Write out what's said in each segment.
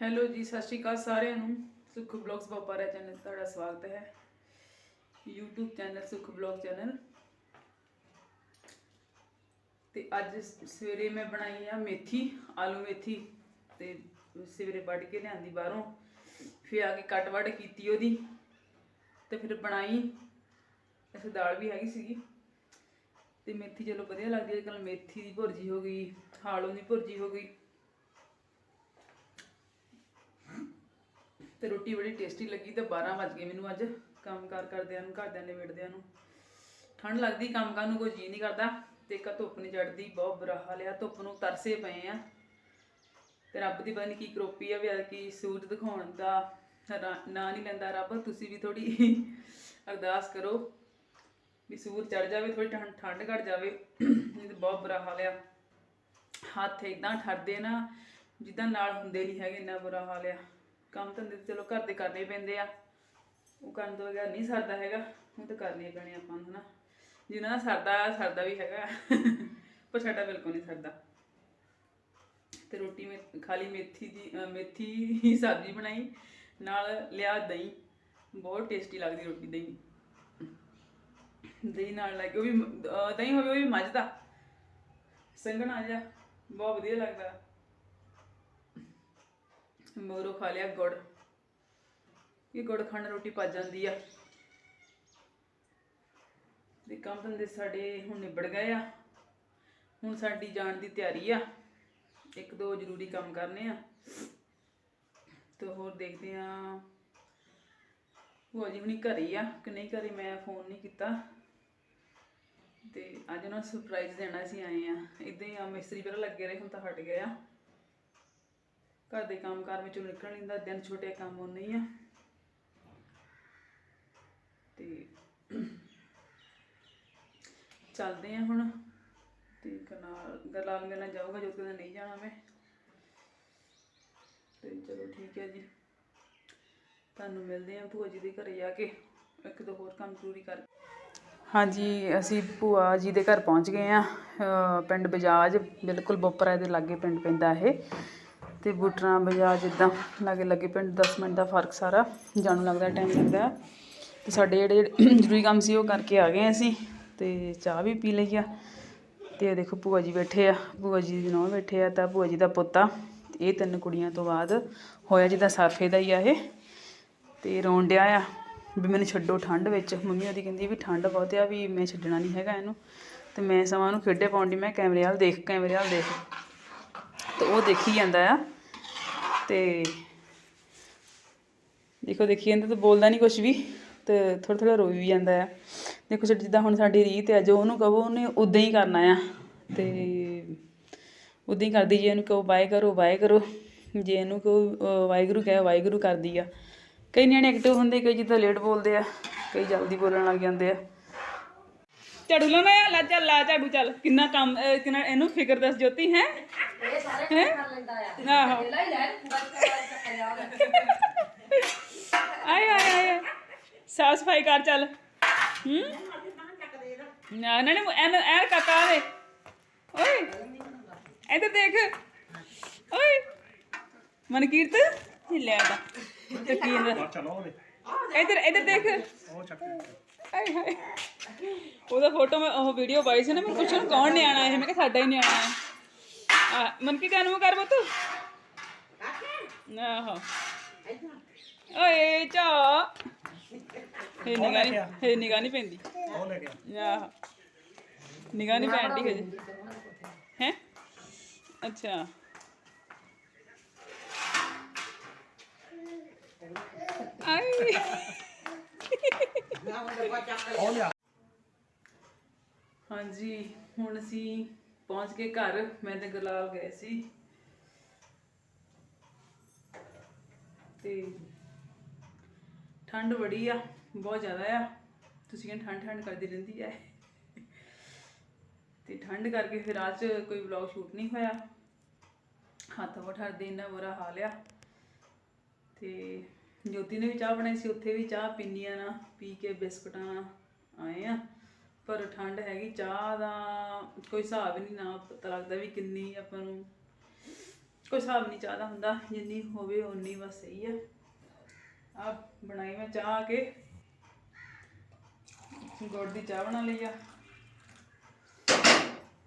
Hello ਜੀ, ਸਤਿ ਸ਼੍ਰੀ ਅਕਾਲ ਸਾਰਿਆਂ ਨੂੰ। ਸੁਖ ਬਲੌਗਸ ਵਪਾਰਾ ਚੈਨਲ ਤੁਹਾਡਾ ਸਵਾਗਤ ਹੈ। YouTube channel, Sukh blog channel. ਤੇ ਅੱਜ ਸਵੇਰੇ ਮੈਂ ਬਣਾਈ ਆ ਮੇਥੀ, ਆਲੂ ਮੇਥੀ ਤੇ ਸਵੇਰੇ ਵੱਢ ਕੇ ਲਿਆਂਦੀ ਬਾਹਰੋਂ। ਫਿਰ ਆ ਕੇ ਕੱਟ ਵੱਢ ਕੀਤੀ ਉਹਦੀ ਤੇ ਫਿਰ ਬਣਾਈ। ਐਸੇ ਦਾਲ ਵੀ ਹੈਗੀ ਸੀਗੀ। ਤੇ ਮੇਥੀ ਚਲੋ ਵਧੀਆ ਲੱਗਦੀ ਹੈ। ਕੱਲ ਮੇਥੀ ਦੀ ਭੁਰਜੀ ਹੋ ਗਈ, ਆਲੂ ਦੀ ਭੁਰਜੀ ਹੋ ਗਈ। ਤੇ ਰੋਟੀ ਬੜੀ ਟੇਸਟੀ ਲੱਗੀ ਤੇ 12 ਵਜ ਗਏ ਮੈਨੂੰ ਅੱਜ। ਕੰਮ ਕਾਰ ਕਰਦਿਆਂ ਨੂੰ, ਘਰਦਿਆਂ ਨੇ ਵਿੜਦਿਆਂ ਨੂੰ। ਠੰਡ ਲੱਗਦੀ, ਕੰਮ ਕਰਨ ਨੂੰ ਕੋਈ ਜੀ ਨਹੀਂ ਕਰਦਾ। ਤੇ ਇੱਕ ਧੁੱਪ ਨਹੀਂ ਚੜਦੀ ਬਹੁਤ ਬੁਰਾ ਹਾਲ ਆ। ਧੁੱਪ ਨੂੰ ਤਰਸੇ ਪਏ ਆ। ਤੇ ਰੱਬ ਦੀ ਪਤਾ ਕੀ ਕਰੋਪੀ ਆ ਵੀ ਅੱਜ ਸੂਰਜ ਦਿਖਾਉਣ ਦਾ ਨਾਂ ਨਹੀਂ ਲੈਂਦਾ ਰੱਬ। ਤੁਸੀਂ ਵੀ ਥੋੜੀ ਅਰਦਾਸ ਕਰੋ ਵੀ ਸੂਰਜ ਚੜ ਜਾਵੇ ਥੋੜੀ ਠੰਡ ਠੰਡ ਘਟ ਜਾਵੇ। ਨਹੀਂ ਤੇ ਬਹੁਤ ਬੁਰਾ ਹਾਲ ਆ। ਹੱਥ ਇਦਾਂ ਠਰਦੇ ਨਾ, ਜਿੱਦਾਂ ਨਾਲ ਹੁੰਦੇ ਨਹੀਂ ਹੈਗੇ, ਇੰਨਾ ਬੁਰਾ ਹਾਲ ਆ। ਕੰਮ ਧੰਦੇ ਤਾਂ ਚਲੋ ਘਰ ਦੇ ਕਰਨੇ ਪੈਂਦੇ ਆ। ਉਹ ਕਰਨ ਤੋਂ ਬਗੈਰ ਨਹੀਂ ਸਰਦਾ ਹੈਗਾ, ਉਹ ਤਾਂ ਕਰਨੇ ਪੈਣੇ ਆਪਾਂ ਨੂੰ ਹਨਾ। ਜਿਨ੍ਹਾਂ ਦਾ ਸਰਦਾ ਸਰਦਾ ਵੀ ਹੈਗਾ। ਪਰ ਸਾਡਾ ਬਿਲਕੁਲ ਨਹੀਂ ਸਰਦਾ। ਤੇ ਰੋਟੀ ਮੈਂ, ਖਾਲੀ ਮੇਥੀ ਦੀ ਮੇਥੀ ਦੀ ਸਬਜ਼ੀ ਬਣਾਈ, ਨਾਲ ਲਿਆ ਦਹੀਂ। ਬਹੁਤ ਟੇਸਟੀ ਲੱਗਦੀ ਰੋਟੀ ਦਹੀਂ। ਦਹੀਂ ਨਾਲ ਲੱਗ ਕੇ ਉਹ ਵੀ ਦਹੀਂ ਹੋਵੇ ਉਹ ਵੀ ਮੱਝ ਦਾ। ਸੰਘਣਾ ਜਿਹਾ, ਬਹੁਤ ਵਧੀਆ ਲੱਗਦਾ। ਮੋਰੋ ਖਾ ਲਿਆ ਗੁੜ। ਇਹ ਗੁੜ ਖਾਣ ਰੋਟੀ ਪਚ ਜਾਂਦੀ ਆ। ਦੇ ਕੰਮ ਧੰਦੇ ਸਾਡੇ ਹੁਣ ਨਿਬੜ ਗਏ ਆ। ਹੁਣ ਸਾਡੀ ਜਾਣ ਦੀ ਤਿਆਰੀ ਆ। ਇੱਕ ਦੋ ਜ਼ਰੂਰੀ ਕੰਮ ਕਰਨੇ ਆ। ਤੇ ਹੋਰ ਦੇਖਦੇ ਆ। ਉਹ ਅਜੀ ਹੁਣੀ ਘਰੇ ਆ। ਕਿ ਨਹੀਂ ਘਰੇ ਮੈਂ ਫੋਨ ਨਹੀਂ ਕੀਤਾ। ਤੇ ਅੱਜ ਉਹਨਾਂ ਸਰਪ੍ਰਾਈਜ਼ ਦੇਣਾ ਸੀ, ਆਏ ਆ। ਇਦਾਂ ਹੀ ਆ, ਮਿਸਤਰੀ ਪਹਿਲਾਂ ਲੱਗੇ ਰਹੇ, ਹੁਣ ਤਾਂ ਹਟ ਗਏ ਆ। ਘਰ ਦੇ ਕੰਮ ਕਾਰ ਵਿੱਚੋਂ ਨਿਕਲ ਨਹੀਂ ਹੁੰਦਾ ਦਿਨ ਛੋਟੇ ਕੰਮ ਹੁੰਦੇ ਹੀ ਆ। ਤੇ ਚੱਲਦੇ ਆ ਹੁਣ। ਤੇ ਕਨਾਲ ਗਰਲਾਲ ਮੇਰੇ ਜਾਊਗਾ ਜੋ ਕਹਿੰਦਾ ਨਹੀਂ ਜਾਣਾ ਮੈਂ। ਤੇ ਚਲੋ ਠੀਕ ਹੈ ਜੀ। ਤੁਹਾਨੂੰ ਮਿਲਦੇ ਆ ਭੂਆ ਜੀ ਦੇ ਘਰੇ ਜਾ ਕੇ, ਇੱਕ ਦੋ ਹੋਰ ਕੰਮ ਜ਼ਰੂਰੀ ਕਰ। ਹਾਂਜੀ, ਅਸੀਂ ਭੂਆ ਜੀ ਦੇ ਘਰ ਪਹੁੰਚ ਗਏ ਆ। ਪਿੰਡ ਬਜਾਜ, ਬਿਲਕੁਲ ਬੋਪਰਾ ਦੇ ਲਾਗੇ ਪਿੰਡ ਪੈਂਦਾ ਇਹ। ਤੇ ਬੂਟਰਾਂ ਬਜਾਜ ਇਦਾਂ ਲਾਗੇ ਲੱਗੇ ਪਿੰਡ 10 ਮਿੰਟ ਦਾ ਫ਼ਰਕ ਸਾਰਾ ਜਾਣ ਨੂੰ ਲੱਗਦਾ ਟਾਈਮ ਲੱਗਦਾ। ਤੇ ਸਾਡੇ ਜਿਹੜੇ ਜ਼ਰੂਰੀ ਕੰਮ ਸੀ ਉਹ ਕਰਕੇ ਆ ਗਏ ਅਸੀਂ ਤੇ ਚਾਹ ਵੀ ਪੀ ਲਈ ਆ। ਤੇ ਇਹ ਦੇਖੋ ਭੂਆ ਜੀ ਬੈਠੇ ਆ, ਭੂਆ ਜੀ ਦੀ ਨੌਂ ਬੈਠੇ ਆ, ਤਾਂ ਭੂਆ ਜੀ ਦਾ ਪੁੱਤਾ। ਇਹ ਤਿੰਨ ਕੁੜੀਆਂ ਤੋਂ ਬਾਅਦ ਹੋਇਆ ਜਿੱਦਾਂ ਸਾਫੇ ਦਾ ਹੀ ਆ ਇਹ। ਤੇ ਰੋਣ ਡਿਆ ਆ ਵੀ ਮੈਨੂੰ ਛੱਡੋ ਠੰਡ ਵਿੱਚ। ਮੰਮੀ ਉਹਦੀ ਕਹਿੰਦੀ ਵੀ ਠੰਡ ਬਹੁਤ ਆ, ਵੀ ਮੈਂ ਛੱਡਣਾ ਨਹੀਂ ਹੈਗਾ ਇਹਨੂੰ। ਤੇ ਮੈਂ ਸਮਾਂ ਨੂੰ ਖੇਡੇ ਪਾਉਣ ਦੀ ਮੈਂ ਕੈਮਰੇ ਵੱਲ ਦੇਖ, ਕੈਮਰੇ ਵੱਲ ਦੇਖ। ਤੇ ਉਹ ਦੇਖੀ ਜਾਂਦਾ ਆ। ਤੇ ਦੇਖੋ, ਦੇਖੀ ਜਾਂਦਾ ਤਾਂ ਬੋਲਦਾ ਨਹੀਂ ਕੁਝ ਵੀ ਤੇ ਥੋੜਾ ਥੋੜਾ ਰੋਈ ਵੀ ਜਾਂਦਾ ਆ। ਦੇਖੋ ਜਿ- ਜਿੱਦਾਂ ਹੁਣ ਸਾਡੀ ਰੀਤ ਹੈ ਜੋ ਉਹਨੂੰ ਕਹੋ, ਉਹਨੇ ਉਦਾਂ ਹੀ ਕਰਨਾ ਆ। ਤੇ ਉਦਾਂ ਹੀ ਕਰਦੀ, ਜੇ ਇਹਨੂੰ ਕਹੋ, ਬਾਏ ਕਰੋ ਬਾਏ ਕਰੋ। ਜੇ ਇਹਨੂੰ ਕਹੋ ਵਾਹਿਗੁਰੂ ਕਹੇ, ਵਾਹਿਗੁਰੂ ਕਰਦੀ ਆ। ਕਈ ਨਿਆਣੇ ਐਕਟਿਵ ਹੁੰਦੇ, ਕਈ ਜਿੱਦਾਂ ਲੇਟ ਬੋਲਦੇ ਆ, ਕਈ ਜਲਦੀ ਬੋਲਣ ਲੱਗ ਜਾਂਦੇ ਆ। ਝਾੜੂ ਲਾਉਣਾ ਆ? ਲਾ ਚੱਲ ਲਾ ਝਾੜੂ ਚੱਲ। ਕਿੰਨਾ ਕੰਮ ਅਹ ਕਿੰਨਾ ਇਹਨੂੰ ਫਿਕਰ ਦੱਸ ਜੋਤੀ ਹੈ? ਇਹ ਸਾਰੇ ਕਰ ਲੈਂਦਾ ਆ। ਆਹੋ। ਲੈ ਹੀ ਲੈ ਬਸ ਚੱਕਰਿਆ ਆਏ ਆਏ ਆਏ। ਸਾਫ਼ ਸਫ਼ਾਈ ਕਰ ਚੱਲ। ਹੂੰ? ਨਾ ਨਾ ਨਾ ਐਨ ਐਨ ਕਾਕਾ ਦੇ ਓਏ ਇੱਧਰ ਦੇਖ। ਓਏ ਮਨਕੀਰਤ ਹਿੱਲਿਆ ਦਾ ਯਕੀਨ ਚਲੋ ਉਹਦੇ। ਇੱਧਰ ਇੱਧਰ ਦੇਖ। ਉਹ ਚੱਕ ਹਾਏ ਉਹਦਾ ਫੋਟੋ ਮੈਂ ਉਹ ਵੀਡੀਓ ਪਾਈ ਸੀ ਨਾ ਮੈਂ ਪੁੱਛਣ ਕੌਣ ਨਿਆਣਾ ਇਹ? ਮੈਂ ਕਿਹਾ ਸਾਡਾ ਹੀ ਨਿਆਣਾ ਹੈ। ਆ ਮਨਕੀ ਕਾਨੂੰ ਮੂੰਹ ਕਰ ਬਤ ਆਹੋ। ਓਏ ਚਾ। ਇਹ ਨਿਗਾਹ ਨਹੀਂ ਇਹ ਨਿਗਾਹ ਨਹੀਂ ਪੈਂਦੀ। ਉਹ ਲੈ ਗਿਆ ਆਹ। ਨਿਗਾਹ ਨਹੀਂ ਪੈਂਦੀ ਹਜੇ। ਹੈ? ਅੱਛਾ। ਆਈ। ਹਾਂਜੀ, ਹੁਣ ਅਸੀਂ ਪਹੁੰਚ ਗਏ ਘਰ। ਮੈਂ ਤੇ ਗਲਾਲ ਗਏ ਸੀ। ਤੇ ਠੰਡ ਬੜੀ ਆ, ਬਹੁਤ ਜ਼ਿਆਦਾ ਆ। ਤੁਸੀਂ ਕਹਿੰਦੇ ਠੰਡ ਠੰਡ ਕਰਦੀ ਰਹਿੰਦੀ ਆ ਤੇ ਠੰਡ ਕਰਕੇ ਫਿਰ ਅੱਜ ਕੋਈ ਵਲੌਗ ਸ਼ੂਟ ਨਹੀਂ ਹੋਇਆ। ਹੱਥ ਵਠਰਦੇ ਇੰਨਾ ਬੁਰਾ ਹਾਲ ਆ। ਤੇ ਜੋਤੀ ਨੇ ਵੀ ਚਾਹ ਬਣਾਈ ਸੀ, ਉੱਥੇ ਵੀ ਚਾਹ ਪੀਨੀਆਂ ਨਾ, ਪੀ ਕੇ ਬਿਸਕੁਟਾਂ ਨਾਲ ਆਏ ਆ। ਪਰ ਠੰਡ ਹੈਗੀ, ਚਾਹ ਦਾ ਕੋਈ ਹਿਸਾਬ ਨਹੀਂ ਨਾ ਪਤਾ ਲੱਗਦਾ ਵੀ ਕਿੰਨੀ ਆਪਾਂ ਨੂੰ, ਕੋਈ ਹਿਸਾਬ ਨਹੀਂ ਚਾਹ ਦਾ ਹੁੰਦਾ, ਜਿੰਨੀ ਹੋਵੇ ਓਨੀ ਬਸ ਸਹੀ ਆ। ਆ ਬਣਾਈ ਮੈਂ ਚਾਹ ਆ ਕੇ। ਗੁੜ ਦੀ ਚਾਹ ਬਣਾ ਲਈ ਆ।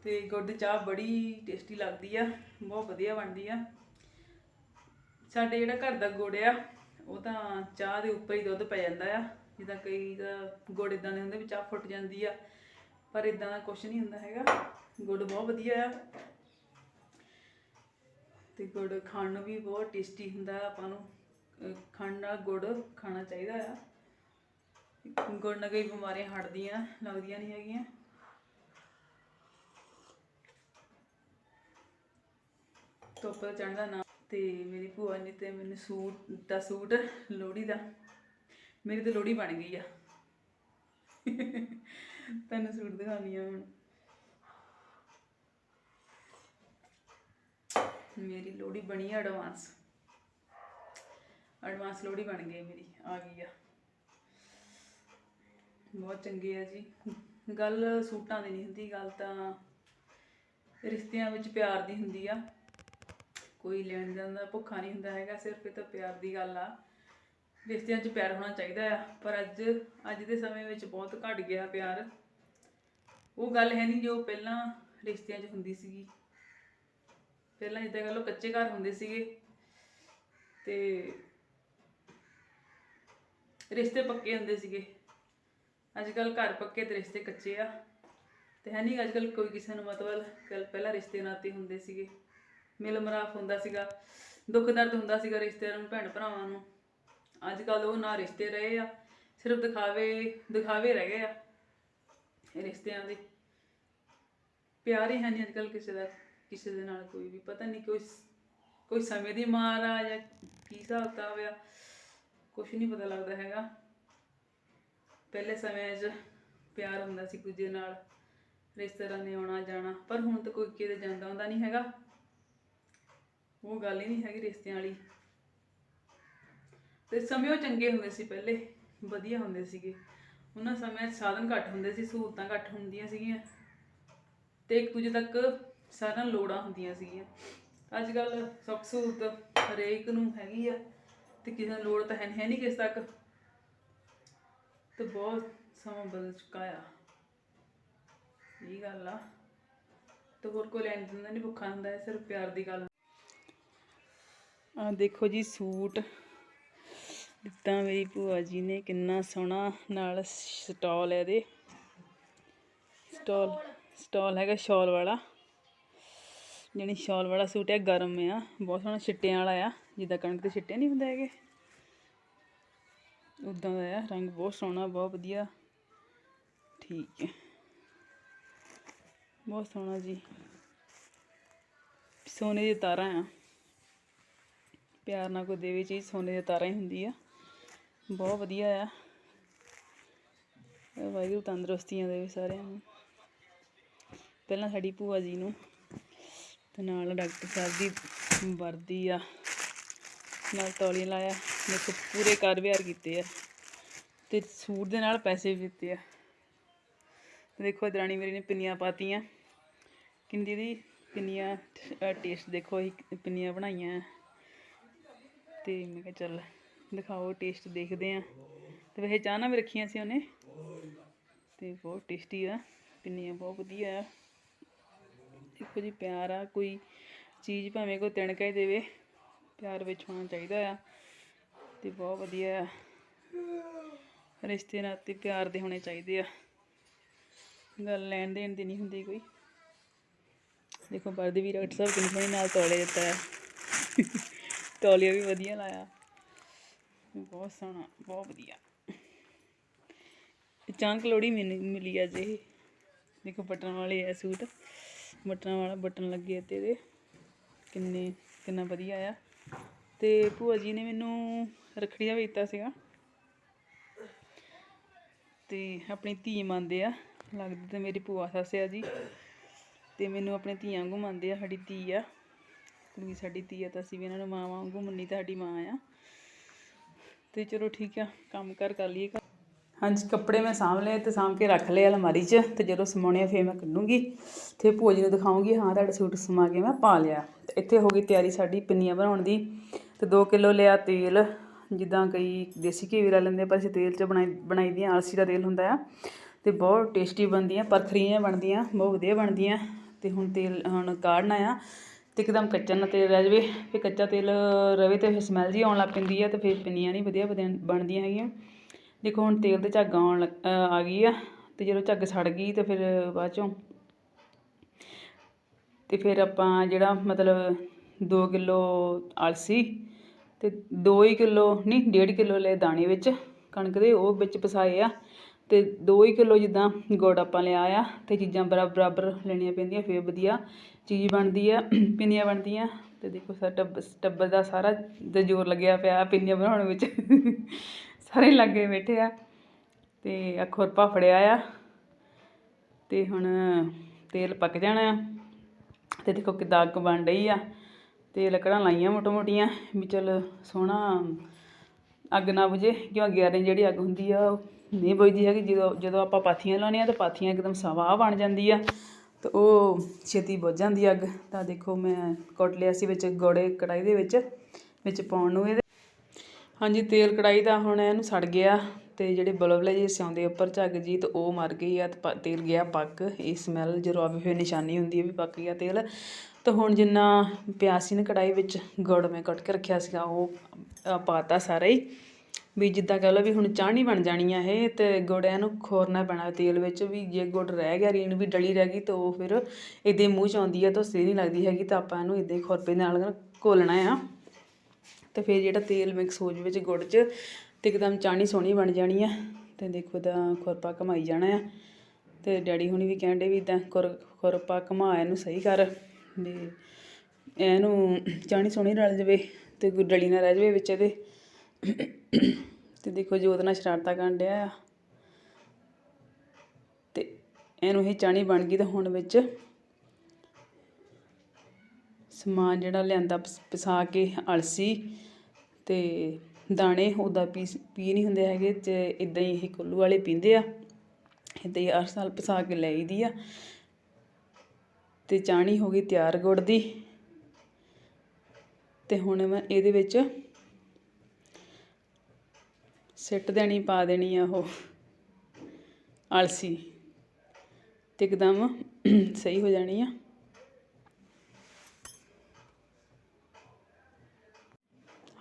ਤੇ ਗੁੜ ਦੀ ਚਾਹ ਬੜੀ ਟੇਸਟੀ ਲੱਗਦੀ ਆ, ਬਹੁਤ ਵਧੀਆ ਬਣਦੀ ਆ। ਸਾਡੇ ਜਿਹੜਾ ਘਰ ਦਾ ਗੁੜ ਆ ਉਹ ਤਾਂ ਚਾਹ ਦੇ ਉੱਪਰ ਹੀ ਦੁੱਧ ਪੈ ਜਾਂਦਾ ਆ। ਜਿੱਦਾਂ ਕਈ ਦਾ ਗੁੜ ਇਦਾਂ ਦੇ ਹੁੰਦੇ ਵੀ ਚਾਹ ਫੁੱਟ ਜਾਂਦੀ ਆ। ਪਰ ਇਦਾਂ ਦਾ ਕੁਝ ਨਹੀਂ ਹੁੰਦਾ ਹੈਗਾ। ਗੁੜ ਬਹੁਤ ਵਧੀਆ ਆ। ਤੇ ਗੁੜ ਖਾਣ ਨੂੰ ਵੀ ਬਹੁਤ ਟੇਸਟੀ ਹੁੰਦਾ ਆ। ਆਪਾਂ ਨੂੰ, ਅਹ ਖਾਣ ਨਾਲ ਗੁੜ ਖਾਣਾ ਚਾਹੀਦਾ ਆ। ਗੁੜ ਨਾਲ ਕਈ ਬਿਮਾਰੀਆਂ ਹਟਦੀਆਂ, ਲੱਗਦੀਆਂ ਨਹੀਂ ਹੈਗੀਆਂ। ਧੁੱਪ ਚੜ੍ਹਦਾ ਨਾ ਤੇ ਮੇਰੀ ਭੂਆ ਨੇ ਤੇ ਮੈਨੂੰ ਸੂਟ ਦਾ ਸੂਟ ਲੋਹੜੀ ਦਾ। ਮੇਰੀ ਤਾਂ ਲੋਹੜੀ ਬਣ ਗਈ ਆ। ਤੈਨੂੰ ਸੂਟ ਦਿਖਾਉਣੀ ਆ ਹੁਣ। ਮੇਰੀ ਲੋਹੜੀ ਬਣੀ ਆ ਐਡਵਾਂਸ ਐਡਵਾਂਸ ਲੋਹੜੀ ਬਣ ਗਈ ਮੇਰੀ, ਆ ਗਈ ਆ। ਬਹੁਤ ਚੰਗੀ ਆ ਜੀ। ਗੱਲ ਸੂਟਾਂ ਦੀ ਨਹੀਂ ਹੁੰਦੀ, ਗੱਲ ਤਾਂ ਰਿਸ਼ਤਿਆਂ ਵਿੱਚ ਪਿਆਰ ਦੀ ਹੁੰਦੀ ਆ। ਕੋਈ ਲੈਣ ਦੇਣ ਦਾ ਭੁੱਖਾ ਨਹੀਂ ਹੁੰਦਾ ਹੈਗਾ, ਸਿਰਫ ਇਹ ਤਾਂ ਪਿਆਰ ਦੀ ਗੱਲ ਆ। ਰਿਸ਼ਤਿਆਂ 'ਚ ਪਿਆਰ ਹੋਣਾ ਚਾਹੀਦਾ ਆ, ਪਰ ਅੱਜ ਅੱਜ ਦੇ ਸਮੇਂ ਵਿੱਚ ਬਹੁਤ ਘਟ ਗਿਆ ਪਿਆਰ। ਉਹ ਗੱਲ ਹੈ ਨਹੀਂ ਜੋ ਪਹਿਲਾਂ ਰਿਸ਼ਤਿਆਂ 'ਚ ਹੁੰਦੀ ਸੀਗੀ। ਪਹਿਲਾਂ ਜਿੱਦਾਂ ਕਹ ਲਓ ਕੱਚੇ ਘਰ ਹੁੰਦੇ ਸੀਗੇ। ਤੇ ਰਿਸ਼ਤੇ ਪੱਕੇ ਹੁੰਦੇ ਸੀਗੇ। ਅੱਜ ਕੱਲ ਘਰ ਪੱਕੇ ਤੇ ਰਿਸ਼ਤੇ ਕੱਚੇ ਆ। ਤੇ ਹੈ ਨਹੀਂ ਅੱਜ ਕੱਲ ਕੋਈ ਕਿਸੇ ਨੂੰ ਮਤਲਬ ਕੱਲ ਪਹਿਲਾਂ ਰਿਸ਼ਤੇ ਨਾਤੇ ਹੁੰਦੇ ਸੀਗੇ। ਮਿਲ ਮਰਾਫ ਹੁੰਦਾ ਸੀਗਾ, ਦੁੱਖ ਦਰਦ ਹੁੰਦਾ ਸੀਗਾ ਰਿਸ਼ਤੇਦਾਰਾਂ ਨੂੰ, ਭੈਣ ਭਰਾਵਾਂ ਨੂੰ। ਅੱਜ ਕੱਲ ਉਹ ਨਾ ਰਿਸ਼ਤੇ ਰਹੇ ਆ, ਸਿਰਫ ਦਿਖਾਵੇ ਦਿਖਾਵੇ ਰਹਿ ਗਏ ਆ ਰਿਸ਼ਤਿਆਂ ਦੇ। ਪਿਆਰ ਹੀ ਹੈ ਨਹੀਂ ਅੱਜ ਕੱਲ ਕਿਸੇ ਦਾ, ਕਿਸੇ ਦੇ ਨਾਲ ਕੋਈ ਵੀ, ਪਤਾ ਨਹੀਂ ਕੋਈ ਕੋਈ ਸਮੇਂ ਦੀ ਮਾਰ ਆ ਜਾਂ ਕੀ ਹਿਸਾਬ ਕਿਤਾਬ ਆ ਕੁਝ ਨਹੀਂ ਪਤਾ ਲੱਗਦਾ ਹੈਗਾ। ਪਹਿਲੇ ਸਮੇਂ 'ਚ ਪਿਆਰ ਹੁੰਦਾ ਸੀ ਦੂਜੇ ਨਾਲ, ਰਿਸ਼ਤੇਦਾਰਾਂ ਨੇ ਆਉਣਾ, ਜਾਣਾ, ਪਰ ਹੁਣ ਤਾਂ ਕੋਈ ਕਿਤੇ ਜਾਂਦਾ ਹੁੰਦਾ ਨਹੀਂ ਹੈਗਾ। ਉਹ ਗੱਲ ਹੀ ਨਹੀਂ ਹੈਗੀ ਰਿਸ਼ਤਿਆਂ ਵਾਲੀ। ਤੇ ਸਮੇਂ ਉਹ ਚੰਗੇ ਹੁੰਦੇ ਸੀ ਪਹਿਲੇ, ਵਧੀਆ ਹੁੰਦੇ ਸੀਗੇ। ਉਹਨਾਂ ਸਮਿਆਂ 'ਚ ਸਾਧਨ ਘੱਟ ਹੁੰਦੇ ਸੀ, ਸਹੂਲਤਾਂ ਘੱਟ ਹੁੰਦੀਆਂ ਸੀਗੀਆਂ। ਤੇ ਇੱਕ ਦੂਜੇ ਤੱਕ ਸਾਰਿਆਂ ਨੂੰ ਲੋੜਾਂ ਹੁੰਦੀਆਂ ਸੀਗੀਆਂ। ਅੱਜ ਕੱਲ ਸਭ ਸਹੂਲਤ ਹਰੇਕ ਨੂੰ ਹੈਗੀ ਆ, ਤੇ ਕਿਸੇ ਨੂੰ ਲੋੜ ਤਾਂ ਹੈ ਹੈ ਨਹੀਂ ਕਿਸੇ ਤੱਕ। ਤੇ ਬਹੁਤ ਸਮਾਂ ਬਦਲ ਚੁੱਕਾ ਆ। ਇਹ ਗੱਲ ਆ। ਤੇ ਹੋਰ ਕੋਈ ਲੈਣ ਦਿੰਦਾ ਨਹੀਂ ਭੁੱਖਾ ਹੁੰਦਾ ਹੈ ਸਿਰਫ ਪਿਆਰ ਦੀ ਗੱਲ ਆ ਦੇਖੋ ਜੀ ਸੂਟ। ਦਿੱਤਾ ਮੇਰੀ ਭੂਆ ਜੀ ਨੇ ਕਿੰਨਾ ਸੋਹਣਾ ਨਾਲ ਸਟਾਲ ਹੈ ਇਹਦੇ। ਸਟਾਲ ਸਟਾਲ ਹੈਗਾ ਸ਼ਾਲ ਵਾਲਾ। ਜਿਹੜੀ ਸ਼ਾਲ ਵਾਲਾ ਸੂਟ ਹੈ, ਗਰਮ ਆ। ਬਹੁਤ ਸੋਹਣਾ ਛਿੱਟਿਆਂ ਵਾਲਾ ਆ। ਜਿੱਦਾਂ ਕਣਕ ਦੇ ਛਿੱਟੇ ਨਹੀਂ ਹੁੰਦੇ ਹੈਗੇ। ਉਦਾਂ ਦਾ ਆ, ਰੰਗ ਬਹੁਤ ਸੋਹਣਾ, ਬਹੁਤ ਵਧੀਆ। ਠੀਕ ਹੈ। ਬਹੁਤ ਸੋਹਣਾ ਜੀ। ਸੋਨੇ ਦੀ ਤਾਰਾਂ ਆ। ਪਿਆਰ ਨਾਲ ਕੋਈ ਦੇਵੇ ਚੀਜ਼ ਸੋਨੇ ਦੀ ਤਾਰਾਂ ਹੀ ਹੁੰਦੀ ਆ। ਬਹੁਤ ਵਧੀਆ ਆ। ਵਾਹਿਗੁਰੂ ਤੰਦਰੁਸਤੀਆਂ ਦੇਵੇ ਸਾਰਿਆਂ ਨੂੰ। ਪਹਿਲਾਂ ਸਾਡੀ ਭੂਆ ਜੀ ਨੂੰ ਤੇ ਨਾਲ ਡਾਕਟਰ ਸਾਹਿਬ ਦੀ ਵਰਦੀ ਆ। ਨਾਲ ਤੌਲੀਆਂ ਲਾਇਆ। ਦੇਖੋ ਪੂਰੇ ਕਰ ਵਿਹਾਰ ਕੀਤੇ ਆ। ਤੇ ਸੂਟ ਦੇ ਨਾਲ ਪੈਸੇ ਵੀ ਦਿੱਤੇ ਆ। ਦੇਖੋ ਦਰਾਣੀ ਮੇਰੀ ਨੇ ਪਿੰਨੀਆਂ ਪਾਤੀਆਂ। ਕਿੰਦੀ ਦੀ? ਪਿੰਨੀਆਂ ਟੇਸਟ ਦੇਖੋ ਅਸੀਂ ਪਿੰਨੀਆਂ ਬਣਾਈਆਂ। ਤੇ ਮੈਂ ਕਿਹਾ ਚੱਲ ਦਿਖਾਓ ਟੇਸਟ ਦੇਖਦੇ ਆ। ਤੇ ਵੈਸੇ ਚਾਹਨਾ ਵੀ ਰੱਖੀਆਂ ਸੀ ਉਹਨੇ। ਤੇ ਬਹੁਤ ਟੇਸਟੀ ਆ, ਪਿੰਨੀਆਂ ਬਹੁਤ ਵਧੀਆ ਆ। ਦੇਖੋ ਜੀ, ਪਿਆਰ ਆ, ਕੋਈ ਚੀਜ਼ ਭਾਵੇਂ ਕੋਈ ਤਿਣਕਾ ਹੀ ਦੇਵੇ, ਪਿਆਰ ਵਿੱਚ ਹੋਣਾ ਚਾਹੀਦਾ ਆ। ਤੇ ਬਹੁਤ ਵਧੀਆ ਆ। ਰਿਸ਼ਤੇ ਨਾਤੇ ਪਿਆਰ ਦੇ ਹੋਣੇ ਚਾਹੀਦੇ ਆ। ਗੱਲ ਲੈਣ ਦੇਣ ਦੀ ਨਹੀਂ ਹੁੰਦੀ ਕੋਈ। ਦੇਖੋ, ਵਰਦੀ ਵੀ ਡਾਕਟਰ ਸਾਹਿਬ ਕਿੰਨੇ ਨਾਲ ਤੋਲੇ ਦਿੱਤਾ ਹੈ ਤੌਲੀਆ ਵੀ ਵਧੀਆ ਲਾਇਆ। ਬਹੁਤ ਸੋਹਣਾ, ਬਹੁਤ ਵਧੀਆ। ਅਚਾਨਕ ਲੋੜੀ ਮੈਨੂੰ ਮਿਲੀ ਅੱਜ ਇਹ। ਦੇਖੋ ਬਟਨ ਵਾਲੇ ਆ ਸੂਟ। ਬਟਨਾਂ ਵਾਲਾ ਬਟਨ ਲੱਗੇ ਤੇ ਇਹਦੇ। ਕਿੰਨੇ, ਕਿੰਨਾ ਵਧੀਆ ਆ। ਤੇ ਭੂਆ ਜੀ ਨੇ ਮੈਨੂੰ ਰੱਖੜੀ ਦਾ ਵੀ ਦਿੱਤਾ ਸੀਗਾ। ਤੇ ਆਪਣੀ ਧੀ ਮੰਨਦੇ ਆ। ਲੱਗਦੀ ਤੇ ਮੇਰੀ ਭੂਆ ਸੱਸ ਆ ਜੀ। ਤੇ ਮੈਨੂੰ ਆਪਣੇ ਧੀਆਂ ਵਾਂਗੂ ਮੰਨਦੇ ਆ, ਸਾਡੀ ਧੀ ਆ। ਕੁੜੀ ਸਾਡੀ ਧੀ ਆ ਤਾਂ ਅਸੀਂ ਵੀ ਇਹਨਾਂ ਨੂੰ ਮਾਂ ਵਾਂਗੂ ਮੰਨੀ ਤਾਂ ਸਾਡੀ ਮਾਂ ਆ। ਤੇ ਚਲੋ ਠੀਕ ਆ, ਕੰਮ ਕਰ ਕਰ ਲਈਏ। ਹਾਂਜੀ, ਕੱਪੜੇ ਮੈਂ ਸਾਂਭ ਲਏ ਤੇ ਸਾਂਭ ਕੇ ਰੱਖ ਲਏ ਅਲਮਾਰੀ 'ਚ ਤੇ ਜਦੋਂ ਸਮਾਉਣੇ ਆ ਫੇਰ ਮੈਂ ਕੱਢੂੰਗੀ। ਤੇ ਭੂਆ ਨੂੰ ਦਿਖਾਉਂਗੀ, ਹਾਂ ਤੁਹਾਡਾ ਸੂਟ ਸਮਾ ਕੇ ਮੈਂ ਪਾ ਲਿਆ। ਤੇ ਇੱਥੇ ਹੋ ਗਈ ਤਿਆਰੀ ਸਾਡੀ ਪਿੰਨੀਆਂ ਬਣਾਉਣ ਦੀ। ਤੇ 2 ਕਿਲੋ ਲਿਆ ਤੇਲ, ਜਿੱਦਾਂ ਕਈ ਦੇਸੀ ਘੀ ਵੀ ਲੈ ਲੈਂਦੇ ਪਰ ਅਸੀਂ ਤੇਲ 'ਚ ਬਣਾਈ ਬਣਾਈ ਦੀਆਂ ਆਲਸੀ ਦਾ ਤੇਲ ਹੁੰਦਾ ਆ। ਤੇ ਬਹੁਤ ਟੇਸਟੀ ਬਣਦੀਆਂ, ਪਰਖਰੀਆਂ ਬਣਦੀਆਂ, ਬਹੁਤ ਵਧੀਆ ਬਣਦੀਆਂ। ਤੇ ਹੁਣ ਤੇਲ ਹੁਣ ਕਾੜਨਾ ਆ। ਤੇ ਇੱਕਦਮ ਕੱਚਾ ਨਾ ਤੇਲ ਰਹਿ ਜਾਵੇ, ਫਿਰ ਕੱਚਾ ਤੇਲ ਰਵੇ ਤੇ ਫਿਰ ਸਮੈਲ ਜੀ ਆਉਣ ਲੱਗ ਪੈਂਦੀ ਆ ਤੇ ਫਿਰ ਪਿੰਨੀਆਂ ਨਹੀਂ ਵਧੀਆ ਬਣਦੀਆਂ ਹੈਗੀਆਂ। ਦੇਖੋ ਹੁਣ ਤੇਲ ਤੇ ਝੱਗ ਆਉਣ ਲੱਗ- ਆ ਗਈ ਆ ਤੇ ਜਦੋਂ ਝੱਗ ਸੜ ਗਈ ਤੇ ਫਿਰ ਬਾਅਦ ਚੋਂ ਤੇ ਫਿਰ ਆਪਾਂ ਜਿਹੜਾ ਮਤਲਬ 2 ਕਿਲੋ ਅਲਸੀ ਤੇ 2 ਹੀ ਕਿਲੋ ਨਹੀਂ 1.5 ਕਿਲੋ ਲਏ ਦਾਣੇ ਵਿੱਚ, ਕਣਕ ਦੇ ਉਹ ਵਿੱਚ ਪਸਾਏ ਆ। ਅਤੇ ਦੋ ਹੀ ਕਿਲੋ ਜਿੱਦਾਂ ਗੁੜ ਆਪਾਂ ਲਿਆ ਆ ਤੇ ਚੀਜ਼ਾਂ ਬਰਾ, ਬਰਾਬਰ ਲੈਣੀਆਂ ਪੈਂਦੀਆਂ, ਫਿਰ ਵਧੀਆ ਚੀਜ਼ ਬਣਦੀ ਆ, ਪਿੰਨੀਆਂ ਬਣਦੀਆਂ ਅਤੇ ਦੇਖੋ ਸਾਡਾ ਟੱਬ, ਟੱਬਰ ਦਾ ਸਾਰਾ ਦਾ ਜ਼ੋਰ ਲੱਗਿਆ ਪਿਆ ਪਿੰਨੀਆਂ ਬਣਾਉਣ ਵਿੱਚ। ਸਾਰੇ ਲਾਗੇ ਬੈਠੇ ਆ ਅਤੇ ਆ ਖੁਰਪਾ ਫੜਿਆ ਆ ਅਤੇ ਹੁਣ ਤੇਲ ਪੱਕ ਜਾਣਾ ਆ ਅਤੇ ਦੇਖੋ ਕਿੱਦਾਂ ਅੱਗ ਬਣ ਰਹੀ ਆ। ਤੇ ਲੱਕੜਾਂ ਲਾਈਆਂ ਮੋਟਾ ਮੋਟੀਆਂ ਵੀ ਚਲ ਸੋਹਣਾ ਅੱਗ ਨਾ ਬੁਝੇ, ਕਿਉਂ ਗਿਆਰੇ ਜਿਹੜੀ ਅੱਗ ਹੁੰਦੀ ਆ ਉਹ। ਨਹੀਂ ਬੁਝਦੀ ਹੈਗੀ ਜਦੋਂ ਜਦੋਂ ਆਪਾਂ ਪਾਥੀਆਂ ਲਾਉਂਦੇ ਆ ਤਾਂ ਪਾਥੀਆਂ ਇੱਕਦਮ ਸਵਾਹ ਬਣ ਜਾਂਦੀ ਆ। ਤਾਂ ਉਹ ਛੇਤੀ ਬੁਝ ਜਾਂਦੀ ਆ ਅੱਗ। ਤਾਂ ਦੇਖੋ ਮੈਂ ਕੁੱਟ ਲਿਆ ਸੀ ਵਿੱਚ ਗੋੜੇ ਕੜਾਈ ਦੇ ਵਿੱਚ ਵਿੱਚ ਪਾਉਣ ਨੂੰ ਇਹਦੇ। ਹਾਂਜੀ ਤੇਲ ਕੜਾਈ ਦਾ ਹੁਣ ਇਹਨੂੰ ਸੜ ਗਿਆ ਤੇ ਜਿਹੜੇ ਬਲਬਲੇ ਜੀ ਸਿਉਂਦੇ ਉੱਪਰ ਝੱਗ ਜੀ ਤੇ ਉਹ ਮਰ ਗਈ ਆ ਤੇ ਪ- ਤੇਲ ਗਿਆ ਪੱਕ। ਇਹ ਸਮੈਲ ਜਦੋਂ ਆਵੇ ਫਿਰ ਨਿਸ਼ਾਨੀ ਹੁੰਦੀ ਹੈ ਵੀ ਪੱਕ ਗਿਆ ਤੇਲ। ਤਾਂ ਹੁਣ ਜਿੰਨਾ ਪਿਆਸੀ ਨੇ ਨਾ ਕੜਾਈ ਵਿੱਚ ਗੁੜ ਮੈਂ ਕੱਟ ਕੇ ਰੱਖਿਆ ਸੀਗਾ ਉਹ ਅ, ਪਾਤਾ ਸਾਰਾ ਹੀ। ਵੀ ਜਿੱਦਾਂ ਕਹਿ ਲਓ ਵੀ ਹੁਣ ਚਾਹਣੀ ਬਣ ਜਾਣੀ ਆ ਇਹ ਅਤੇ ਗੁੜ ਇਹਨੂੰ ਖੋਰਨਾ ਪੈਣਾ ਤੇਲ ਵਿੱਚ ਵੀ ਜੇ ਗੁੜ ਰਹਿ ਗਿਆ, ਰੀਣ ਵੀ ਡਲੀ ਰਹਿ ਗਈ, ਤਾਂ ਉਹ ਫਿਰ ਇਦੇ ਮੂੰਹ ਚ ਆਉਂਦੀ ਆ, ਤਾਂ ਸੇ ਨਹੀਂ ਲੱਗਦੀ ਹੈਗੀ, ਤਾਂ ਆਪਾਂ ਇਹਨੂੰ ਇੱਦਾਂ ਹੀ ਖੁਰਪੇ ਨਾਲ ਘੋਲਣਾ ਆ। ਤੇ ਫਿਰ ਜਿਹੜਾ ਤੇਲ ਮਿਕਸ ਹੋ ਜਾਵੇ ਵਿੱਚ ਗੁੜ 'ਚ, ਤੇ ਇੱਕਦਮ ਚਾਹਣੀ ਸੋਹਣੀ ਬਣ ਜਾਣੀ ਆ, ਤੇ ਦੇਖੋ ਦਾ ਖੁਰਪਾ ਘਮਾਈ ਜਾਣਾ ਆ। ਤੇ ਡੈਡੀ ਹੁਣੀ ਵੀ ਕਹਿੰਦੇ ਵੀ ਇਦਾਂ ਖੁਰ, ਖੁਰਪਾ ਘਮਾ, ਇਹਨੂੰ ਸਹੀ ਕਰ, ਵੀ ਇਹਨੂੰ ਚਾਹਣੀ ਸੋਹਣੀ ਰਲ ਜਾਵੇ, ਤੇ ਕੋਈ ਡਲੀ ਨਾ ਰਹਿ ਜਾਵੇ ਵਿੱਚ ਇਹਦੇ। ਤੇ ਦੇਖੋ ਉਹਦੇ ਨਾਲ ਸ਼ਰਾਰਤਾਂ ਕਰਨ ਡਿਆ ਆ। ਤੇ ਇਹਨੂੰ ਇਹ ਚਾਣੀ ਬਣ ਗਈ ਤਾਂ ਹੁਣ ਵਿੱਚ ਸਮਾਨ ਜਿਹੜਾ ਲਿਆਂਦਾ ਪਸਾ ਕੇ ਅਲਸੀ ਤੇ ਦਾਣੇ ਉਹਦਾ ਪੀ ਪੀ ਨਹੀਂ ਹੁੰਦੇ ਹੈਗੇ ਤੇ ਇਦਾਂ ਹੀ ਇਹ ਕੁੱਲੂ ਵਾਲੇ ਪੀਂਦੇ ਆ। ਇਦਾਂ ਹੀ ਹਰ ਸਾਲ ਪਸਾ ਕੇ ਲਈਦੀ ਆ। ਤੇ ਚਾਣੀ ਹੋ ਗਈ ਤਿਆਰ ਗੁੜ ਦੀ। ਤੇ ਹੁਣ ਮੈਂ ਇਹਦੇ ਵਿੱਚ ਸਿੱਟ ਦੇਣੀ, ਪਾ ਦੇਣੀ ਆ ਉਹ ਆਲਸੀ। ਤੇ ਇੱਕਦਮ ਸਹੀ ਹੋ ਜਾਣੀ ਆ।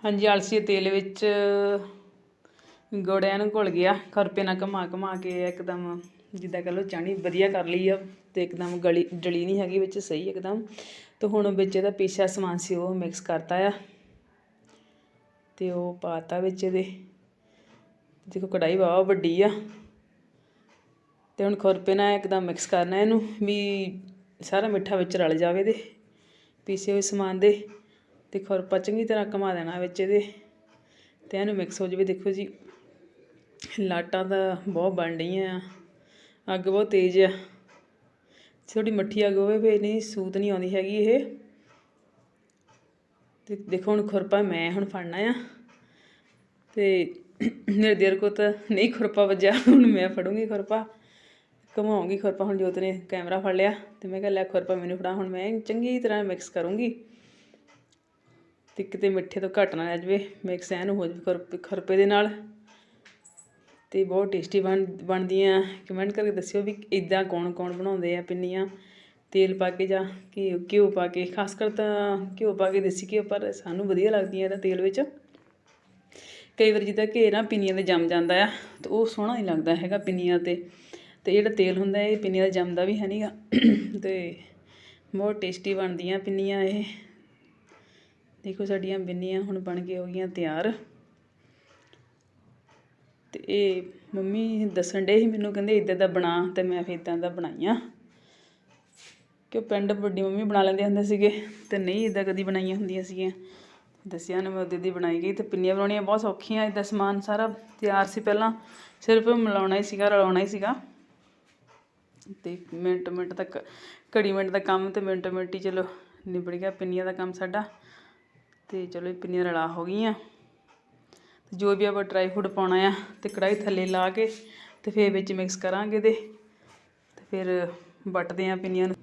ਹਾਂਜੀ, ਆਲਸੀ ਦੇ ਤੇਲ ਵਿੱਚ ਗੋੜਿਆਂ ਨੂੰ ਘੁਲ ਗਿਆ। ਖਰਪੇ ਨਾਲ ਘਮਾ ਘਮਾ ਕੇ ਇੱਕਦਮ ਜਿੱਦਾਂ ਕਹ ਲਓ ਚਾਣੀ ਵਧੀਆ ਕਰ ਲਈ ਆ ਤੇ ਇੱਕਦਮ ਗਲੀ ਡਲੀ ਨਹੀਂ ਹੈਗੀ ਵਿੱਚ, ਸਹੀ ਇੱਕਦਮ। ਤੇ ਹੁਣ ਵਿੱਚ ਇਹਦਾ ਪੀਸਿਆ ਸਮਾਨ ਸੀ, ਉਹ ਮਿਕਸ ਕਰਤਾ ਆ। ਤੇ ਉਹ ਪਾਤਾ ਵਿੱਚ ਇਹਦੇ। ਦੇਖੋ ਕੜਾਈ ਵਾਹ ਵੱਡੀ ਆ। ਤੇ ਹੁਣ ਖੁਰਪੇ ਨਾਲ ਇੱਕਦਮ ਮਿਕਸ ਕਰਨਾ ਇਹਨੂੰ, ਵੀ ਸਾਰਾ ਮਿੱਠਾ ਵਿੱਚ ਰਲ ਜਾਵੇ ਦੇ ਪੀਸੇ ਹੋਏ ਸਮਾਨ ਦੇ, ਤੇ ਖੁਰਪਾ ਚੰਗੀ ਤਰ੍ਹਾਂ ਘੁਮਾ ਦੇਣਾ ਵਿੱਚ ਇਹਦੇ, ਤੇ ਇਹਨੂੰ ਮਿਕਸ ਹੋ ਜਾਵੇ। ਦੇਖੋ ਜੀ, ਲਾਟਾਂ ਤਾਂ ਬਹੁਤ ਬਣ ਰਹੀਆਂ ਆ, ਅੱਗ ਬਹੁਤ ਤੇਜ਼ ਆ। ਥੋੜੀ ਮੱਠੀ ਅੱਗ ਹੋਵੇ ਫੇਰ ਨਹੀਂ, ਸੂਤ ਨਹੀਂ ਆਉਂਦੀ ਹੈਗੀ ਇਹ। ਤੇ ਦੇਖੋ ਹੁਣ ਖੁਰਪਾ ਮੈਂ ਹੁਣ ਫੜਨਾ ਆ। ਤੇ ਮੇਰੇ ਦੇਰ ਕੋ ਤਾਂ ਨਹੀਂ ਖੁਰਪਾ ਵੱਜਿਆ, ਹੁਣ ਮੈਂ ਫੜੂੰਗੀ ਖੁਰਪਾ। ਘੁਮਾਉਂਗੀ ਖੁਰਪਾ, ਹੁਣ ਜੋਤ ਨੇ ਕੈਮਰਾ ਫੜ ਲਿਆ ਤੇ ਮੈਂ ਕਿਹਾ ਲੈ ਖੁਰਪਾ ਮੈਨੂੰ ਫੜਾ, ਹੁਣ ਮੈਂ ਚੰਗੀ ਤਰ੍ਹਾਂ ਮਿਕਸ ਕਰੂੰਗੀ। ਤੇ ਕਿਤੇ ਮਿੱਠੇ ਤੋਂ ਘੱਟ ਨਾ ਰਹਿ ਜਾਵੇ ਮਿਕਸ ਐਨ ਹੋ ਜਾਵੇ ਖੁਰਪੇ ਖੁਰਪੇ ਦੇ ਨਾਲ। ਤੇ ਬਹੁਤ ਟੇਸਟੀ ਬਣ, ਬਣਦੀਆਂ। ਕਮੈਂਟ ਕਰਕੇ ਦੱਸਿਓ ਵੀ ਇਦਾਂ ਕੌਣ ਕੌਣ ਬਣਾਉਂਦੇ ਆ ਪਿੰਨੀਆਂ? ਤੇਲ ਪਾ ਕੇ ਜਾਂ ਘਿਓ ਘਿਓ ਪਾ ਕੇ, ਖਾਸ ਕਰ ਤਾਂ ਘਿਓ ਪਾ ਕੇ ਦੇਸੀ ਘਿਓ, ਪਰ ਸਾਨੂੰ ਵਧੀਆ ਲੱਗਦੀਆਂ ਇਹਦਾ ਤੇਲ ਵਿੱਚ। ਕਈ ਵਾਰ ਜਿੱਦਾਂ ਘੇ ਨਾ ਪਿੰਨੀਆਂ ਦੇ ਜੰਮ ਜਾਂਦਾ ਆ, ਤੇ ਉਹ ਸੋਹਣਾ ਨਹੀਂ ਲੱਗਦਾ ਹੈਗਾ ਪਿੰਨੀਆਂ ਤੇ ਤੇ ਜਿਹੜਾ ਤੇਲ ਹੁੰਦਾ ਇਹ ਪਿੰਨੀਆਂ ਦਾ ਜੰਮਦਾ ਵੀ ਹੈ ਨਹੀਂਗਾ ਤੇ ਬਹੁਤ ਟੇਸਟੀ ਬਣਦੀਆਂ ਪਿੰਨੀਆਂ ਇਹ। ਦੇਖੋ ਸਾਡੀਆਂ ਬਿੰਨੀਆਂ ਹੁਣ ਬਣ ਕੇ ਹੋ ਗਈਆਂ ਤਿਆਰ। ਤੇ ਇਹ ਮੰਮੀ ਦੱਸਣ ਡੇ ਸੀ ਮੈਨੂੰ, ਕਹਿੰਦੇ ਇਦਾਂ ਦਾ ਬਣਾ ਤੇ ਮੈਂ ਫਿਰ ਇਦਾਂ ਦਾ ਬਣਾਈਆਂ। ਕਿ ਪਿੰਡ ਵੱਡੀ ਮੰਮੀ ਬਣਾ ਲੈਂਦੇ ਹੁੰਦੇ ਸੀਗੇ, ਤੇ ਨਹੀਂ ਇਦਾਂ ਕਦੀ ਬਣਾਈਆਂ ਹੁੰਦੀਆਂ ਸੀਗੀਆਂ। ਦੱਸਿਆ ਨਾ ਮੈਂ ਉਹਦੇ ਦੀ ਬਣਾਈ ਗਈ ਤੇ ਪਿੰਨੀਆਂ ਬਣਾਉਣੀਆਂ ਬਹੁਤ ਸੌਖੀਆਂ ਇਦਾਂ ਸਮਾਨ ਸਾਰਾ ਤਿਆਰ ਸੀ ਪਹਿਲਾਂ, ਸਿਰਫ ਮਿਲਾਉਣਾ ਹੀ ਸੀਗਾ, ਰਲਾਉਣਾ ਹੀ ਸੀਗਾ। ਤੇ ਮਿੰਟ ਮਿੰਟ ਤੱਕ, ਘੜੀ ਮਿੰਟ ਦਾ ਕੰਮ ਤੇ ਮਿੰਟ ਮਿੰਟ ਹੀ ਚਲੋ ਨਿਬੜ ਗਿਆ ਪਿੰਨੀਆਂ ਦਾ ਕੰਮ ਸਾਡਾ। ਤੇ ਚਲੋ ਇਹ ਪਿੰਨੀਆਂ ਰਲਾ ਹੋ ਗਈਆਂ। ਤੇ ਜੋ ਵੀ ਆਪਾਂ ਡਰਾਈ ਫਰੂਟ ਪਾਉਣਾ ਆ ਤੇ ਕੜਾਈ ਥੱਲੇ ਲਾ ਕੇ ਤੇ ਫਿਰ ਵਿੱਚ ਮਿਕਸ ਕਰਾਂਗੇ ਦੇ ਤੇ ਫਿਰ ਵੱਟਦੇ ਆ ਪਿੰਨੀਆਂ ਨੂੰ।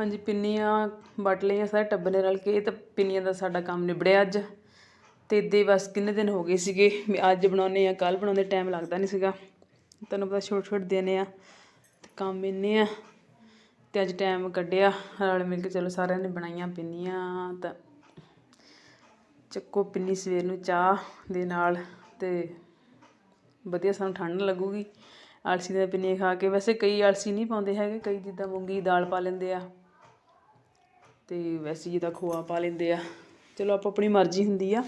ਹਾਂਜੀ, ਪਿੰਨੀਆਂ ਵੱਟ ਲਈਆਂ ਸਾਰੇ ਟੱਬਰ ਨੇ ਰਲ ਕੇ ਤਾਂ ਪਿੰਨੀਆਂ ਦਾ ਸਾਡਾ ਕੰਮ ਨਿਬੜਿਆ ਅੱਜ। ਅਤੇ ਇੱਦਾਂ ਹੀ ਬਸ ਕਿੰਨੇ ਦਿਨ ਹੋ ਗਏ ਸੀਗੇ, ਵੀ ਅੱਜ ਬਣਾਉਂਦੇ ਆ ਕੱਲ ਬਣਾਉਂਦੇ, ਟਾਈਮ ਲੱਗਦਾ ਨਹੀਂ ਸੀਗਾ। ਤੁਹਾਨੂੰ ਪਤਾ ਛੋਟੇ ਛੋਟੇ ਦਿਨ ਆ, ਤੇ ਕੰਮ ਇੰਨੇ ਆ, ਤੇ ਅੱਜ ਟਾਈਮ ਕੱਢਿਆ, ਰਲ ਮਿਲ ਕੇ ਚਲੋ ਸਾਰਿਆਂ ਨੇ ਬਣਾਈਆਂ ਪਿੰਨੀਆਂ, ਤਾਂ ਚੱਕੋ ਪਿੰਨੀ ਸਵੇਰ ਨੂੰ ਚਾਹ ਦੇ ਨਾਲ, ਤੇ ਵਧੀਆ ਸਾਨੂੰ ਠੰਡ ਲੱਗੂਗੀ। ਆਲਸੀ ਦੀਆਂ ਪਿੰਨੀਆਂ ਖਾ ਕੇ, ਵੈਸੇ ਕਈ ਆਲਸੀ ਨਹੀਂ ਪਾਉਂਦੇ ਹੈਗੇ, ਕਈ ਜਿੱਦਾਂ ਮੂੰਗੀ ਦਾਲ ਪਾ ਲੈਂਦੇ ਆ। ਤੇ ਵੈਸੇ ਜਿੱਦਾਂ ਖੋਆ ਪਾ ਲੈਂਦੇ ਆ। ਚਲੋ ਆਪੋ ਆਪਣੀ ਮਰਜ਼ੀ ਹੁੰਦੀ ਆ।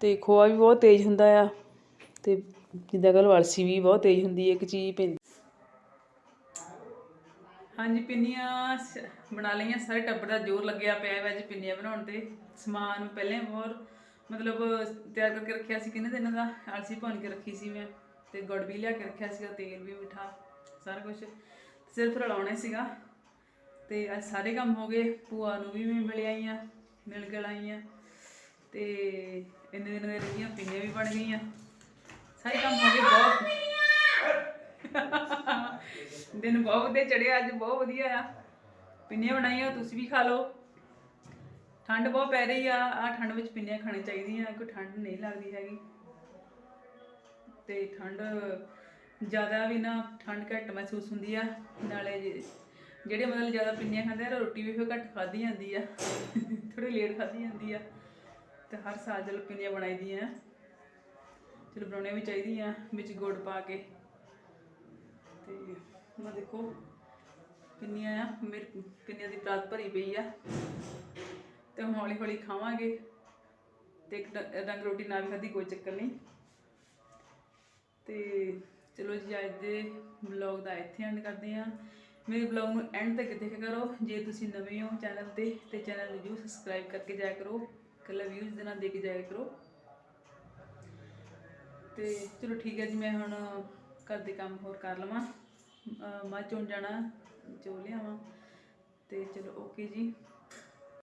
ਤੇ ਖੋਆ ਵੀ ਬਹੁਤ ਤੇਜ਼ ਹੁੰਦਾ ਆ। ਤੇ ਜਿੱਦਾਂ ਕਹ ਲਓ ਅਲਸੀ ਵੀ ਬਹੁਤ ਤੇਜ਼ ਹੁੰਦੀ ਹੈ ਇੱਕ ਚੀਜ਼ ਪੈਂਦੀ ਹਾਂਜੀ, ਪਿੰਨੀਆਂ ਬਣਾ ਲਈਆਂ। ਸਾਰੇ ਟੱਬਰ ਦਾ ਜ਼ੋਰ ਲੱਗਿਆ ਪਿਆ ਹੈ ਅੱਜ ਪਿੰਨੀਆਂ ਬਣਾਉਣ ਤੇ। ਸਮਾਨ ਪਹਿਲਾਂ ਬਹੁਤ ਮਤਲਬ ਤਿਆਰ ਕਰਕੇ ਰੱਖਿਆ ਸੀ ਕਿੰਨੇ ਦਿਨਾਂ ਦਾ? ਅਲਸੀ ਭੁੰਨ ਕੇ ਰੱਖੀ ਸੀ ਮੈਂ। ਤੇ ਗੁੜ ਵੀ ਲਿਆ ਕੇ ਰੱਖਿਆ ਸੀਗਾ, ਤੇਲ ਵੀ ਮਿੱਠਾ, ਸਾਰਾ ਕੁਝ ਸਿਰਫ ਰਲਾਉਣਾ ਸੀਗਾ। ਤੇ ਅੱਜ ਸਾਰੇ ਕੰਮ ਹੋ ਗਏ। ਭੂਆ ਨੂੰ ਵੀ ਮੈਂ ਮਿਲ ਆਈ ਆ ਮਿਲ ਕੇ ਆਈ ਆ ਤੇ ਇੰਨੇ ਦਿਨ ਦੇ ਰਹੀਆਂ ਪਿੰਨੀਆਂ ਵੀ ਬਣ ਗਈਆਂ। ਸਾਰੇ ਕੰਮ ਹੋ ਗਏ ਬਹੁਤ। ਦਿਨ ਬਹੁਤ ਵਧੀਆ ਚੜਿਆ ਅੱਜ ਬਹੁਤ ਵਧੀਆ ਆ। ਪਿੰਨੀਆਂ ਬਣਾਈਆਂ, ਤੁਸੀਂ ਵੀ ਖਾ ਲਓ। ਠੰਡ ਬਹੁਤ ਪੈ ਰਹੀ ਆ ਆ ਠੰਡ ਵਿੱਚ ਪਿੰਨੀਆਂ ਖਾਣੀ ਚਾਹੀਦੀਆਂ, ਕੋਈ ਠੰਡ ਨਹੀਂ ਲੱਗਦੀ ਹੈਗੀ। ਤੇ ਠੰਡ ਜ਼ਿਆਦਾ ਵੀ ਨਾ, ਠੰਡ ਘੱਟ ਮਹਿਸੂਸ ਹੁੰਦੀ ਆ, ਨਾਲੇ ਜਿਹੜੇ ਮਤਲਬ ਜ਼ਿਆਦਾ ਪਿੰਨੀਆਂ ਖਾਂਦੇ ਆ ਰੋਟੀ ਵੀ ਫਿਰ ਘੱਟ ਖਾਧੀ ਜਾਂਦੀ ਆ। ਥੋੜੀ ਲੇਟ ਖਾਧੀ ਜਾਂਦੀ ਆ। ਤੇ ਹਰ ਸਾਲ ਚਲੋ ਪਿੰਨੀਆਂ ਬਣਾਈ ਦੀਆਂ ਚਲੋ ਬਣਾਉਣੀਆਂ ਵੀ ਚਾਹੀਦੀਆਂ ਵਿੱਚ ਗੁੜ ਪਾ ਕੇ। ਤੇ ਮੈਂ ਦੇਖੋ, ਪਿੰਨੀਆਂ ਆ, ਮੇਰੇ ਪਿੰਨੀਆਂ ਦੀ ਪ੍ਰਾਤ ਭਰੀ ਪਈ ਆ। ਤੇ ਹੁਣ ਹੌਲੀ ਹੌਲੀ ਖਾਵਾਂਗੇ। ਤੇ ਇੱਕ ਰੰਗ ਰੋਟੀ ਨਾ ਵੀ ਖਾਧੀ, ਕੋਈ ਚੱਕਰ ਨਹੀਂ। ਤੇ ਚਲੋ ਜੀ, ਅੱਜ ਦੇ ਵਲੌਗ ਦਾ ਇੱਥੇ ਐਂਡ ਕਰਦੇ ਆ। ਮੇਰੇ ਵਲੌਗ ਨੂੰ ਐਂਡ ਤੱਕ ਦੇਖਿਆ ਕਰੋ। ਜੇ ਤੁਸੀਂ ਨਵੇਂ ਹੋ ਚੈਨਲ ਤੇ ਤੇ ਚੈਨਲ ਨੂੰ ਜਰੂਰ ਸਬਸਕ੍ਰਾਈਬ ਕਰਕੇ ਜਾਇਆ ਕਰੋ। ਕੱਲਾ ਵਿਊਜ਼ ਦੇ ਨਾਲ ਦੇ ਕੇ ਜਾਇਆ ਕਰੋ। ਤੇ ਚਲੋ ਠੀਕ ਹੈ ਜੀ, ਮੈਂ ਹੁਣ ਘਰ ਦੇ ਕੰਮ ਹੋਰ ਕਰ ਲਵਾਂ। ਅਹ ਮੱਝ ਚੋਂ ਜਾਣਾ, ਚੋ ਲਿਆਵਾਂ। ਤੇ ਚਲੋ ਓਕੇ ਜੀ।